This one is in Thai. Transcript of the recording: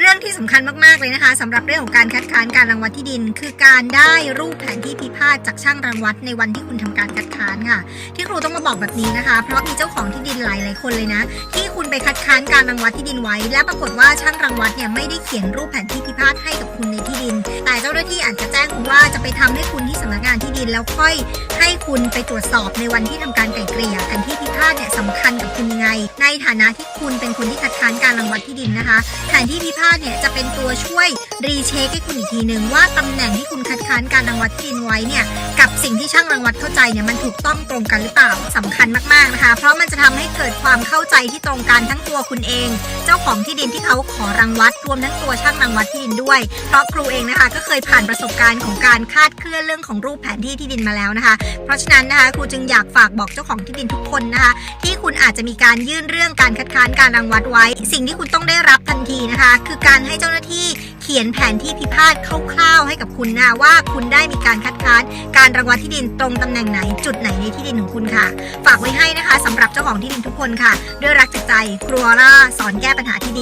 เรื่องที่สำคัญมากๆเลยนะคะสำหรับเรื่องของการคัดค้านการรังวัดที่ดิน คือการได้รูปแผนที่พิพาทจากช่างรังวัดในวันที่คุณทำการคัดค้านค่ะ ที่ครูต้องมาบอกแบบนี้นะคะ เพราะมีเจ้าของที่ดินหลายๆคนเลยนะ ที่คุณไปคัดค้านการรังวัดที่ดินไว้ และปรากฏว่าช่างรังวัดเนี่ยไม่ได้เขียนรูปแผนที่พิพาทให้กับคุณในที่ดิน แต่เจ้าหน้าที่อาจจะแจ้งคุณว่าจะไปทำให้คุณที่สำนักงานที่ดินแล้วค่อย ให้คุณไปตรวจสอบในวันที่ทำการไกล่เกลี่ยแผนที่พิพาทเนี่ยสำคัญกับคุณยังไง ในฐานะที่คุณเป็นคนที่คัดค้านการรังวัดที่ดินนะคะแผนที่พิพาทเนี่ยจะเป็นตัวช่วยรีเช็คให้คุณอีกทีหนึ่งว่าตำแหน่งที่คุณคัดค้านการรังวัดที่ดินไว้เนี่ยกับสิ่งที่ช่างรังวัดเข้าใจเนี่ยมันถูกต้องตรงกันหรือเปล่าสำคัญมากๆนะคะ เพราะมันจะทำให้เกิดความเข้าใจที่ตรงกันทั้งตัวคุณเอง เจ้าของที่ดินที่เขาขอรังวัดรวมทั้งตัวช่างรังวัดที่ดินด้วย เพราะครูเองนะคะก็เคยผ่านประสบการณ์ของการคาดเคลื่อนเรื่องของรูปแผนที่ที่ดินมาแล้วนะคะเพราะฉะนั้นนะคะครูจึงอยากฝากบอกเจ้าของที่ดินทุกคนนะคะที่คุณอาจจะมีการยื่นเรื่องการคัดค้านการรังวัดไว้ สิ่งที่คุณต้องได้รับทันทีนะคะ คือการให้เจ้าหน้าที่เขียนแผนที่พิพาทคร่าวๆให้กับคุณนะคะว่าคุณได้มีการคัดค้านการรังวัดที่ดินตรงตำแหน่งไหนจุดไหนในที่ดินของคุณค่ะ ฝากไว้ให้นะคะสำหรับเจ้าของที่ดินทุกคนค่ะ ด้วยรักจากใจครัวล่าสอนแก้ปัญหาที่ดิน